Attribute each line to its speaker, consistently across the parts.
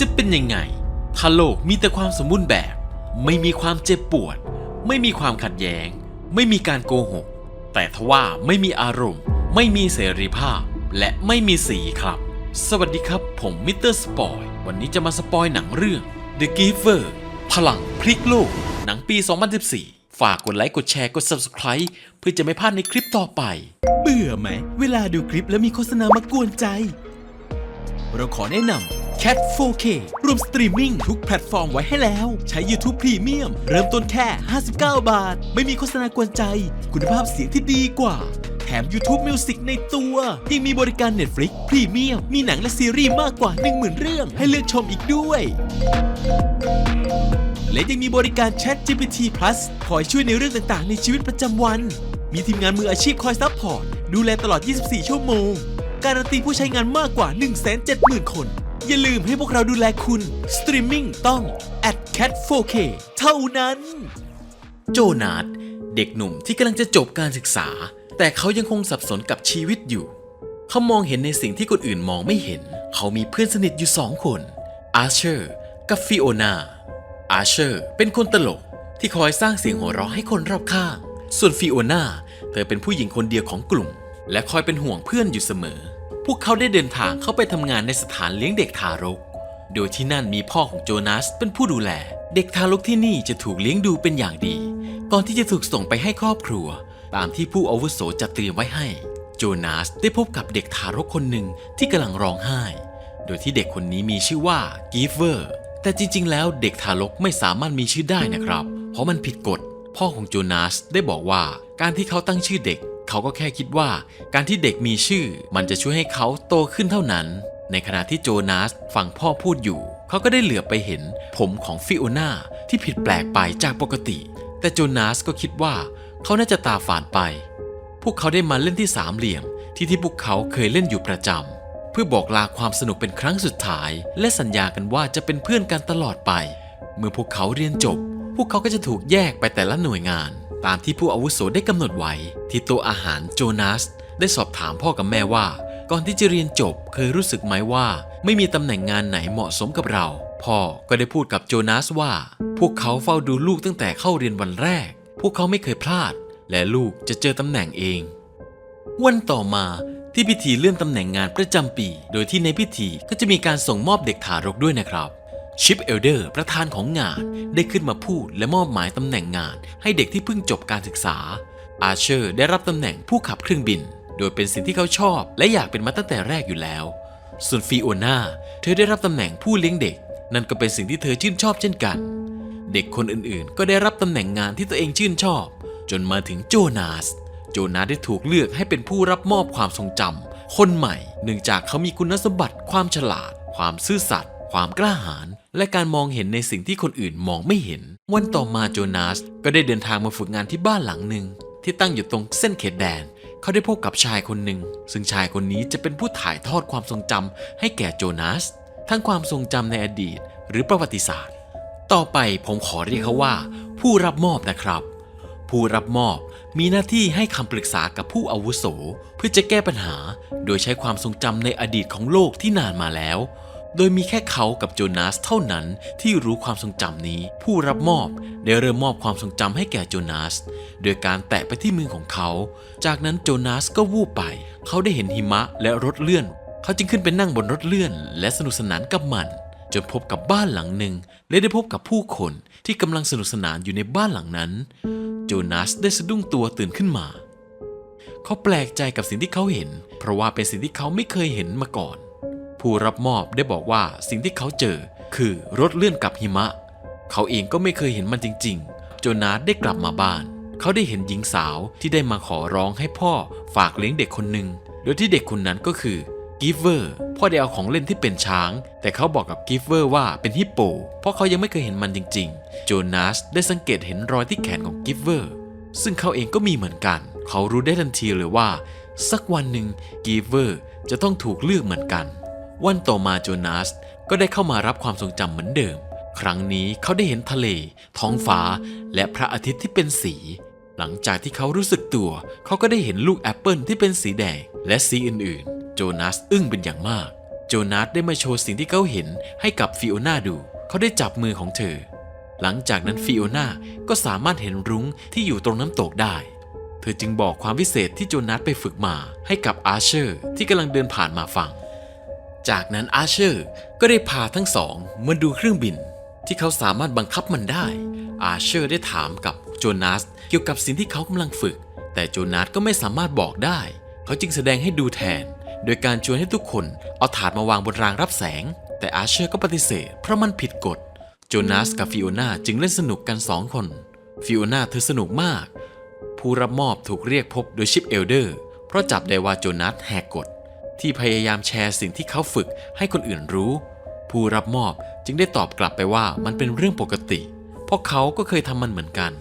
Speaker 1: จะเป็นยังไง ถ้าโลกมีแต่ความสมบูรณ์แบบ ไม่มีความเจ็บปวด ไม่มีความขัดแย้ง ไม่มีการโกหก แต่ทว่าไม่มีอารมณ์ ไม่มีเสรีภาพ และไม่มีสีครับ สวัสดีครับผมมิสเตอร์สปอยวันนี้จะมาสปอยหนังเรื่อง The Giver พลังพลิกโลก หนังปี 2014 ฝากกดไลค์กดแชร์กด Subscribe เพื่อจะไม่พลาดในคลิปต่อไป
Speaker 2: เบื่อไหม เวลาดูคลิปแล้วมีโฆษณามากวนใจ เราขอแนะนำ Cat 4K รวมสตรีมมิ่งทุกแพลตฟอร์มไว้ให้แล้ว ใช้ YouTube Premium เริ่มต้นแค่ 59 บาท ไม่มีโฆษณากวนใจ คุณภาพเสียงที่ดีกว่า แถม YouTube Music ในตัว ยังมีบริการ Netflix Premium มีหนังและซีรีส์มากกว่า 10,000 เรื่อง ให้เลือกชมอีกด้วยและยังมีบริการ Chat GPT Plus คอยช่วยในเรื่องต่างๆ ในชีวิตประจำวัน มีทีมงานมืออาชีพคอยซัพพอร์ต ดูแลตลอด 24 ชั่วโมง การันตีผู้ใช้งานมากกว่า 170,000 คน อย่าลืมให้พวกเราดูแลคุณ สตรีมมิ่งต้อง at cat 4k เท่านั้น
Speaker 1: โจนาธเด็กหนุ่มที่กำลังจะจบการศึกษา แต่เขายังคงสับสนกับชีวิตอยู่ เขามองเห็นในสิ่งที่คนอื่นมองไม่เห็น เขามีเพื่อนสนิทอยู่สองคน อาร์เชอร์กับฟิโอนา อาร์เชอร์เป็นคนตลกที่คอยสร้างเสียงหัวเราะให้คนรอบข้าง ส่วนฟิโอนาเธอเป็นผู้หญิงคนเดียวของกลุ่ม และคอยเป็นห่วงเพื่อนอยู่เสมอ วกเขาได้เดินทางเข้าไปทำงานในสถานเลี้ยงเด็กทารก โดยที่นั่นมีพ่อของโจนาสเป็นผู้ดูแล เด็กทารกที่นี่จะถูกเลี้ยงดูเป็นอย่างดี ก่อนที่จะถูกส่งไปให้ครอบครัว ตามที่ผู้อาวุโสจัดเตรียมไว้ให้ โจนาสได้พบกับเด็กทารกคนหนึ่งที่กำลังร้องไห้ โดยที่เด็กคนนี้มีชื่อว่ากีฟเวอร์ แต่จริง ๆ แล้วเด็กทารกไม่สามารถมีชื่อได้นะครับ เพราะมันผิดกฎ พ่อของโจนาสได้บอกว่าการที่เขาตั้งชื่อเด็ก เขาก็แค่คิดว่าการที่เด็กมีชื่อ มันจะช่วยให้เขาโตขึ้นเท่านั้น ในขณะที่โจนาสฟังพ่อพูดอยู่ เขาก็ได้เหลือบไปเห็นผมของฟิโอนาที่ผิดแปลกไปจากปกติ แต่โจนาสก็คิดว่า เขาน่าจะตาฝาดไป พวกเขาได้มาเล่นที่สามเหลี่ยม ที่ที่พวกเขาเคยเล่นอยู่ประจำเพื่อบอกลาความสนุกเป็นครั้งสุดท้าย และสัญญากันว่าจะเป็นเพื่อนกันตลอดไป เมื่อพวกเขาเรียนจบ พวกเขาก็จะถูกแยกไปแต่ละหน่วยงาน ตามที่ผู้อาวุโสได้กำหนดไว้ที่โต๊ะอาหารโจนาส ได้สอบถามพ่อกับแม่ว่า ก่อนที่จะเรียนจบเคยรู้สึกไหมว่า ไม่มีตำแหน่งงานไหนเหมาะสมกับเรา พ่อก็ได้พูดกับโจนาสว่า พวกเขาเฝ้าดูลูกตั้งแต่เข้าเรียนวันแรก พวกเขาไม่เคยพลาด และลูกจะเจอตำแหน่งเอง วันต่อมาที่พิธีเลื่อนตำแหน่งงานประจำปี โดยที่ในพิธีก็จะมีการส่งมอบเด็กทารกด้วยนะครับ ชิปเอลเดอร์ประธานของงานได้ขึ้นมาพูดและมอบหมายตำแหน่งงานให้เด็กที่เพิ่งจบการศึกษา อาเชอร์ได้รับตำแหน่งผู้ขับเครื่องบิน โดยเป็นสิ่งที่เขาชอบ และอยากเป็นมาตั้งแต่แรกอยู่แล้ว ส่วนฟิโอนาเธอได้รับตำแหน่งผู้เลี้ยงเด็ก นั่นก็เป็นสิ่งที่เธอชื่นชอบเช่นกัน เด็กคนอื่นๆ ก็ได้รับตำแหน่งงานที่ตัวเองชื่นชอบ จนมาถึงโจนาส โจนาสได้ถูกเลือกให้เป็นผู้รับมอบความทรงจำคนใหม่เนื่องจากเขามีคุณสมบัติความฉลาด ความซื่อสัตย์ ความกล้าหาญและการมองเห็นในสิ่งที่คนอื่นมองไม่เห็น วันต่อมาโจนาสก็ได้เดินทางมาฝึกงานที่บ้านหลังหนึ่งที่ตั้งอยู่ตรงเส้นเขตแดน เขาได้พบกับชายคนหนึ่ง ซึ่งชายคนนี้จะเป็นผู้ถ่ายทอดความทรงจำให้แก่โจนาส ทั้งความทรงจำในอดีตหรือประวัติศาสตร์ ต่อไปผมขอเรียกเขาว่า ผู้รับมอบนะครับ ผู้รับมอบมีหน้าที่ให้คำปรึกษากับผู้อาวุโส เพื่อจะแก้ปัญหา โดยใช้ความทรงจำในอดีตของโลกที่นานมาแล้ว โดยมีแค่เขากับโจนาสเท่านั้นที่รู้ความทรงจำนี้ ผู้รับมอบได้เริ่มมอบความทรงจำให้แก่โจนาส โดยการแตะไปที่มือของเขา จากนั้นโจนาสก็วูบไป เขาได้เห็นหิมะและรถเลื่อน เขาจึงขึ้นไปนั่งบนรถเลื่อน และสนุกสนานกับมัน จนพบกับบ้านหลังหนึ่ง และได้พบกับผู้คนที่กำลังสนุกสนานอยู่ในบ้านหลังนั้น โจนาสได้สะดุ้งตัวตื่นขึ้นมา เขาแปลกใจกับสิ่งที่เขาเห็น เพราะว่าเป็นสิ่งที่เขาไม่เคยเห็นมาก่อน ผู้รับมอบได้บอกว่าสิ่งที่เขาเจอคือรถเลื่อนกับหิมะ เขาเองก็ไม่เคยเห็นมันจริงๆโจนาสได้กลับมาบ้าน เขาได้เห็นหญิงสาวที่ได้มาขอร้องให้พ่อฝากเลี้ยงเด็กคนหนึ่งโดยที่เด็กคนนั้นก็คือกิฟเวอร์พ่อได้เอาของเล่นที่เป็นช้าง แต่เขาบอกกับกิฟเวอร์ว่าเป็นฮิปโป เพราะเขายังไม่เคยเห็นมันจริง ๆ โจนาสได้สังเกตเห็นรอยที่แขนของกิฟเวอร์ ซึ่งเขาเองก็มีเหมือนกัน เขารู้ได้ทันทีเลยว่า สักวันหนึ่งกีเวอร์จะต้องถูกเลือกเหมือนกัน วันต่อมาโจนาสก็ได้เข้ามารับความทรงจำเหมือนเดิม ครั้งนี้เขาได้เห็นทะเล ท้องฟ้า และพระอาทิตย์ที่เป็นสี หลังจากที่เขารู้สึกตัว เขาก็ได้เห็นลูกแอปเปิลที่เป็นสีแดง และสีอื่นๆ โจนาสอึ้งเป็นอย่างมาก โจนาสได้มาโชว์สิ่งที่เขาเห็นให้กับฟิโอนาดู เขาได้จับมือของเธอ หลังจากนั้นฟิโอนาก็สามารถเห็นรุ้งที่อยู่ตรงน้ำตกได้เธอจึงบอกความพิเศษที่โจนาสไปฝึกมาให้กับอาร์เชอร์ที่กำลังเดินผ่านมาฟัง จากนั้นอาร์เชอร์ก็ได้พาทั้งสองมาดูเครื่องบิน ที่เขาสามารถบังคับมันได้ อาร์เชอร์ได้ถามกับโจนาสเกี่ยวกับสิ่งที่เขากำลังฝึก แต่โจนาสก็ไม่สามารถบอกได้ เขาจึงแสดงให้ดูแทน โดยการชวนให้ทุกคนเอาถาดมาวางบนรางรับแสง แต่อาร์เชอร์ก็ปฏิเสธ เพราะมันผิดกฎ โจนาสกับฟิโอนาจึงเล่นสนุกกันสองคน ฟิโอนาเธอสนุกมาก ผู้รับมอบถูกเรียกพบโดยชิปเอลเดอร์ เพราะจับได้ว่าโจนาสแหกกฎ ที่พยายามแชร์สิ่งที่เขาฝึกให้คนอื่นรู้ ผู้รับมอบจึงได้ตอบกลับไปว่ามันเป็นเรื่องปกติ เพราะเขาก็เคยทำมันเหมือนกัน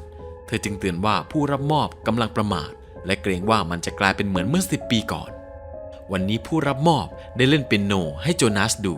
Speaker 1: เธอจึงเตือนว่าผู้รับมอบกำลังประมาท และเกรงว่ามันจะกลายเป็นเหมือนเมื่อ 10 ปีก่อน วันนี้ผู้รับมอบได้เล่นเปียโนให้โจนาสดู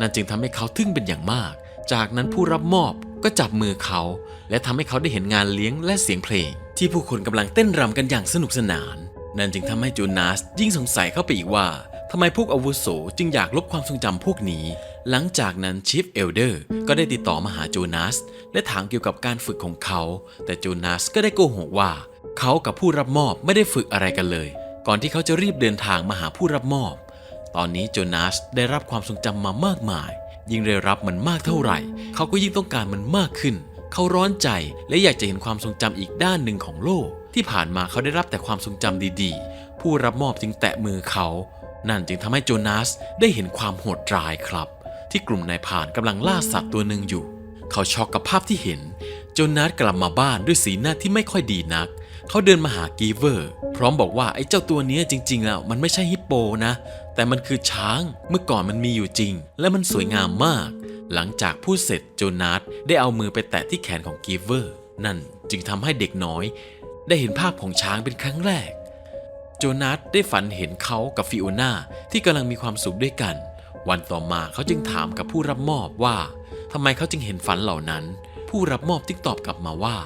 Speaker 1: นั่นจึงทำให้เขาทึ่งเป็นอย่างมาก จากนั้นผู้รับมอบก็จับมือเขา และทำให้เขาได้เห็นงานเลี้ยงและเสียงเพลง ที่ผู้คนกำลังเต้นรำกันอย่างสนุกสนาน นั่นจึงทำให้โจนาสยิ่งสงสัยเข้าไปอีกว่า ทำไมพวกอาวุโสจึงอยากลบความทรงจำพวกนี้ หลังจากนั้นชีฟเอลเดอร์ก็ได้ติดต่อมาหาโจนาส และถามเกี่ยวกับการฝึกของเขา แต่โจนาสก็ได้โกหกว่า เขากับผู้รับมอบไม่ได้ฝึกอะไรกันเลย ก่อนที่เขาจะรีบเดินทางมาหาผู้รับมอบ ตอนนี้โจนาสได้รับความทรงจำมามากมาย ยิ่งได้รับมันมากเท่าไหร่ เขาก็ยิ่งต้องการมันมากขึ้น เขาร้อนใจและอยากจะเห็นความทรงจำอีกด้านหนึ่งของโลก ที่ผ่านมาเขาได้รับแต่ความทรงจำดีๆ ผู้รับมอบจึงแตะมือเขา นั่นจึงทำให้โจนาสได้เห็นความโหดร้ายครับ ที่กลุ่มนายผ่านกำลังล่าสัตว์ตัวหนึ่งอยู่ เขาช็อกกับภาพที่เห็น โจนาสกลับมาบ้านด้วยสีหน้าที่ไม่ค่อยดีนัก เขาเดินมาหากีเวอร์ พร้อมบอกว่าไอ้เจ้าตัวนี้จริงๆแล้วมันไม่ใช่ฮิปโปนะ แต่มันคือช้างเมื่อก่อนมันมีอยู่จริง และมันสวยงามมาก หลังจากพูดเสร็จโจนาสได้เอามือไปแตะที่แขนของกีเวอร์ นั่นจึงทำให้เด็กน้อย ได้เห็นภาพของช้างเป็นครั้งแรก โจนาสได้ฝันเห็นเขากับฟิโอนาที่กำลังมีความสุขด้วยกัน วันต่อมาเขาจึงถามกับผู้รับมอบว่าทำไมเขาจึงเห็นฝันเหล่านั้น ผู้รับมอบจึงตอบกลับมาว่า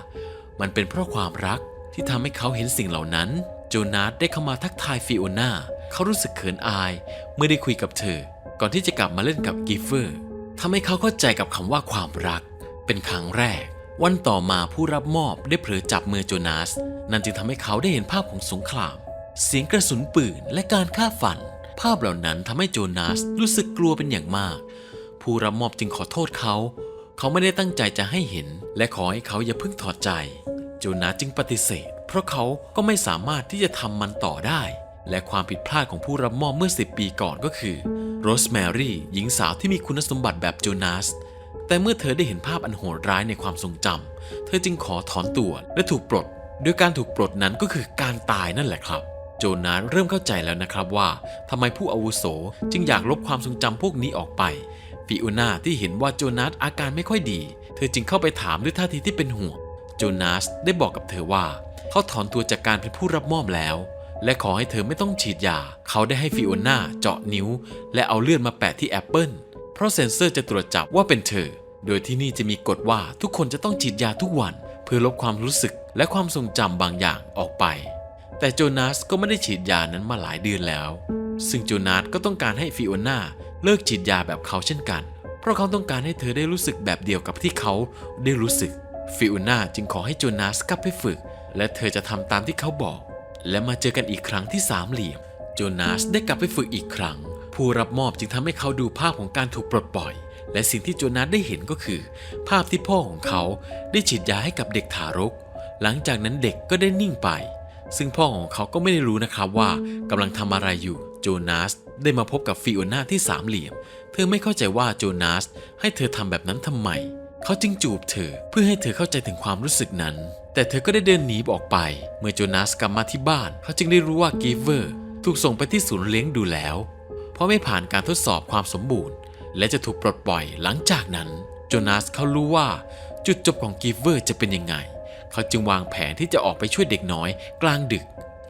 Speaker 1: มันเป็นเพราะความรักที่ทำให้เขาเห็นสิ่งเหล่านั้น โจนาสได้เข้ามาทักทายฟิโอนาเขารู้สึกเขินอายเมื่อได้คุยกับเธอ ก่อนที่จะกลับมาเล่นกับกิฟเฟอร์ทำให้เขาเข้าใจกับคำว่าความรัก เป็นครั้งแรก วันต่อมาผู้รับมอบได้เผลอจับมือโจนาส นั่นจึงทำให้เขาได้เห็นภาพของสงคราม เสียงกระสุนปืนและการฆ่าฟัน ภาพเหล่านั้นทำให้โจนาสรู้สึกกลัวเป็นอย่างมาก ผู้รับมอบจึงขอโทษเขา เขาไม่ได้ตั้งใจจะให้เห็น และขอให้เขาอย่าเพิ่งถอดใจ โจนาสจึงปฏิเสธ เพราะเขาก็ไม่สามารถที่จะทำมันต่อได้ และความผิดพลาดของผู้รับมอบเมื่อ 10 ปีก่อนก็คือโรสแมรี่หญิงสาวที่มีคุณสมบัติแบบโจนาสแต่เมื่อเธอได้เห็นภาพอันโหดร้ายในความทรงจำเธอจึงขอถอนตัวและถูกปลด โดยการถูกปลดนั้นก็คือการตายนั่นแหละครับ โจนาสเริ่มเข้าใจแล้วนะครับว่าทำไมผู้อาวุโสจึงอยากลบความทรงจำพวกนี้ออกไป ฟิโอนาที่เห็นว่าโจนาสอาการไม่ค่อยดี เธอจึงเข้าไปถามด้วยท่าทีที่เป็นห่วง โจนาสได้บอกกับเธอว่า เขาถอนตัวจากการเป็นผู้รับมอบแล้ว และขอให้เธอไม่ต้องฉีดยา เขาได้ให้ฟิโอนาเจาะนิ้ว และเอาเลือดมาแปะที่แอปเปิลเพราะเซ็นเซอร์จะตรวจจับว่าเป็นเธอ โดยที่นี่จะมีกฎว่าทุกคนจะต้องฉีดยาทุกวัน เพื่อลบความรู้สึกและความทรงจำบางอย่างออกไป แต่โจนาสก็ไม่ได้ฉีดยานั้นมาหลายเดือนแล้ว ซึ่งโจนาสก็ต้องการให้ฟิโอนาเลิกฉีดยาแบบเขาเช่นกัน เพราะเขาต้องการให้เธอได้รู้สึกแบบเดียวกับที่เขาได้รู้สึก ฟิโอนาจึงขอให้โจนาสกลับไปฝึก และเธอจะทำตามที่เขาบอก และมาเจอกันอีกครั้งที่สามเหลี่ยม โจนาสได้กลับไปฝึกอีกครั้ง ผู้รับมอบจึงทำให้เขาดูภาพของการถูกปลดปล่อย และสิ่งที่โจนาสได้เห็นก็คือ ภาพที่พ่อของเขาได้ฉีดยาให้กับเด็กทารก หลังจากนั้นเด็กก็ได้นิ่งไป ซึ่งพ่อของเขาก็ไม่ได้รู้นะครับว่ากำลังทำอะไรอยู่โจนาสได้มาพบกับฟิโอนาที่สามเหลี่ยม เธอไม่เข้าใจว่าโจนาสให้เธอทำแบบนั้นทำไม เขาจึงจูบเธอเพื่อให้เธอเข้าใจถึงความรู้สึกนั้น แต่เธอก็ได้เดินหนีออกไป เมื่อโจนาสกลับมาที่บ้าน เขาจึงได้รู้ว่ากีเวอร์ถูกส่งไปที่ศูนย์เลี้ยงดูแล้ว เพราะไม่ผ่านการทดสอบความสมบูรณ์ และจะถูกปลดปล่อยหลังจากนั้น โจนาสเขารู้ว่าจุดจบของกีเวอร์จะเป็นยังไง เขาจึงวางแผนที่จะออกไปช่วยเด็กน้อย กลางดึก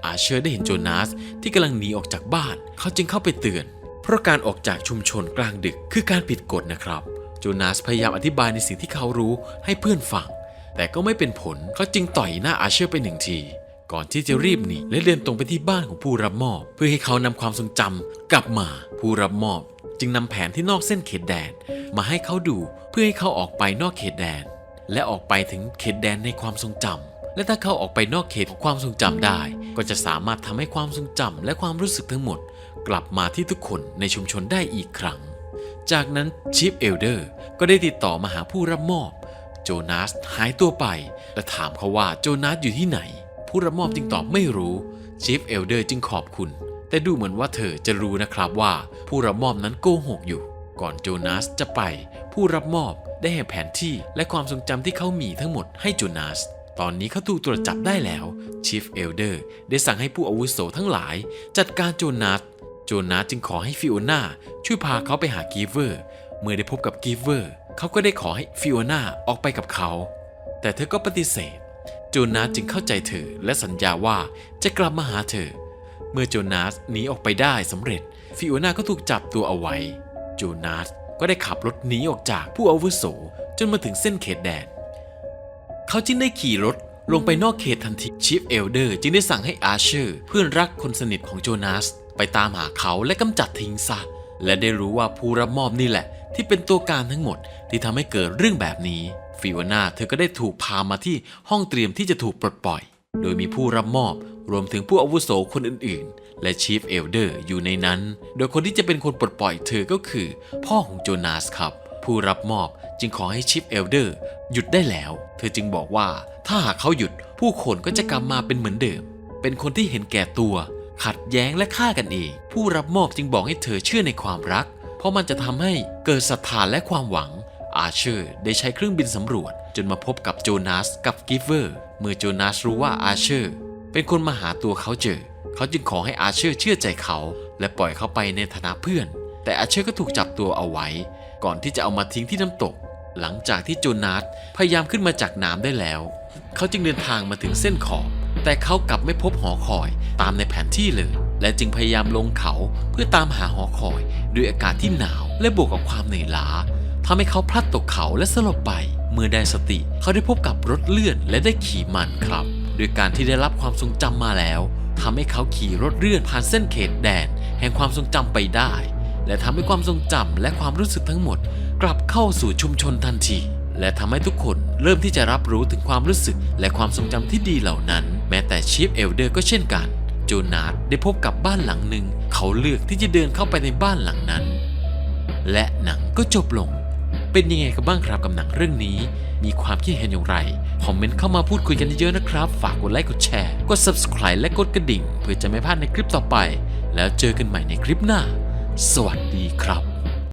Speaker 1: อาเชอร์ได้เห็นโจนาสที่กำลังหนีออกจากบ้าน เขาจึงเข้าไปเตือน เพราะการออกจากชุมชนกลางดึกคือการผิดกฎนะครับ โจนาสพยายามอธิบายในสิ่งที่เขารู้ให้เพื่อนฟัง แต่ก็ไม่เป็นผล เขาจึงต่อยหน้าอาเชอร์ไปหนึ่งทีก่อนที่จะรีบหนีและเดินตรงไปที่บ้านของผู้รับมอบ เพื่อให้เขานำความทรงจำกลับมาผู้รับมอบ จึงนำแผนที่นอกเส้นเขตแดน มาให้เขาดูเพื่อให้เขาออกไปนอกเขตแดน และออกไปถึงเขตแดนในความทรงจำและถ้าเขาออกไปนอกเขตของความทรงจำได้ ก็จะสามารถทำให้ความทรงจำและความรู้สึกทั้งหมด กลับมาที่ทุกคนในชุมชนได้อีกครั้ง จากนั้นชิฟเอลเดอร์ก็ได้ติดต่อมาหาผู้รับมอบ โจนาสหายตัวไป และถามเขาว่าโจนาสอยู่ที่ไหน ผู้รับมอบจึงตอบไม่รู้ชิฟเอลเดอร์จึงขอบคุณ แต่ดูเหมือนว่าเธอจะรู้นะครับว่าผู้รับมอบนั้นโกหกอยู่ ก่อนโจนาสจะไป ผู้รับมอบได้ให้แผนที่และความทรงจำที่เขามีทั้งหมดให้โจนาส ตอนนี้เขาถูกตรวจจับได้แล้วชิฟเอลเดอร์ได้สั่งให้ผู้อาวุโสทั้งหลาย จัดการโจนาส โจนาสจึงขอให้ฟิโอนาช่วยพาเขาไปหากีเวอร์ เมื่อได้พบกับกีเวอร์ เขาก็ได้ขอให้ฟิโอนาออกไปกับเขา แต่เธอก็ปฏิเสธ โจนาสจึงเข้าใจเธอและสัญญาว่าจะกลับมาหาเธอ เมื่อโจนาสหนีออกไปได้สำเร็จ ฟิโอนาก็ถูกจับตัวเอาไว้ จูนาสก็ได้ขับรถหนีออกจากผู้อาวุโสจนมาถึงเส้นเขตแดน เขาจึงได้ขี่รถลงไปนอกเขตทันทีชิฟเอลเดอร์จึงได้สั่งให้อาเชอร์ เพื่อนรักคนสนิทของโจนาส ไปตามหาเขาและกำจัดทิ้งซะ และได้รู้ว่าผู้รับมอบนี่แหละ ที่เป็นตัวการทั้งหมดที่ทำให้เกิดเรื่องแบบนี้ฟิโอนาเธอก็ได้ถูกพามาที่ห้องเตรียมที่จะถูกปลดปล่อย โดยมีผู้รับมอบรวมถึงผู้อาวุโสคนอื่นๆ และชีฟเอลเดอร์อยู่ในนั้น โดยคนที่จะเป็นคนปลดปล่อยเธอก็คือ พ่อของโจนาสครับ ผู้รับมอบจึงขอให้ชิฟเอลเดอร์หยุดได้แล้ว เธอจึงบอกว่าถ้าหากเขาหยุดผู้คนก็จะกลับมาเป็นเหมือนเดิม เป็นคนที่เห็นแก่ตัว ขัดแย้งและฆ่ากันเอง ผู้รับมอบจึงบอกให้เธอเชื่อในความรัก เพราะมันจะทำให้เกิดศรัทธาและความหวังอาเชอร์ได้ใช้เครื่องบินสำรวจ จนมาพบกับโจนาสกับกิฟเวอร์ เมื่อโจนาสรู้ว่าอาเชอร์ เป็นคนมาหาตัวเขาเจอ เขาจึงขอให้อาเชอร์เชื่อใจเขา และปล่อยเขาไปในฐานะเพื่อน แต่อาเชอร์ก็ถูกจับตัวเอาไว้ ก่อนที่จะเอามาทิ้งที่น้ำตก หลังจากที่โจนาสพยายามขึ้นมาจากน้ำได้แล้ว เขาจึงเดินทางมาถึงเส้นขอบ แต่เขากลับไม่พบหอคอยตามในแผนที่เลย และจึงพยายามลงเขาเพื่อตามหาหอคอยด้วยอากาศที่หนาว และบวกกับความเหนื่อยล้าทำให้เขาพลัดตกเขาและสลบไป เมื่อได้สติ เขาได้พบกับรถเลื่อนและได้ขี่มันครับ โดยการที่ได้รับความทรงจำมาแล้ว ทำให้เขาขี่รถเลื่อนผ่านเส้นเขตแดน แห่งความทรงจำไปได้ และทำให้ความทรงจำและความรู้สึกทั้งหมด กลับเข้าสู่ชุมชนทันที และทำให้ทุกคนเริ่มที่จะรับรู้ถึงความรู้สึกและความทรงจำที่ดีเหล่านั้น แม้แต่ชีฟเอลเดอร์ก็เช่นกัน โจนาธได้พบกับบ้านหลังหนึ่ง เขาเลือกที่จะเดินเข้าไปในบ้านหลังนั้น และหนังก็จบลง เป็นยังไงกันบ้างครับกับหนังเรื่องนี้ มีความคิดเห็นอย่างไร คอมเมนต์เข้ามาพูดคุยกันเยอะๆนะครับ ฝากกดไลค์กดแชร์ กด subscribe และกดกระดิ่ง เพื่อจะไม่พลาดในคลิปต่อไป แล้วเจอกันใหม่ในคลิปหน้า สวัสดีครับ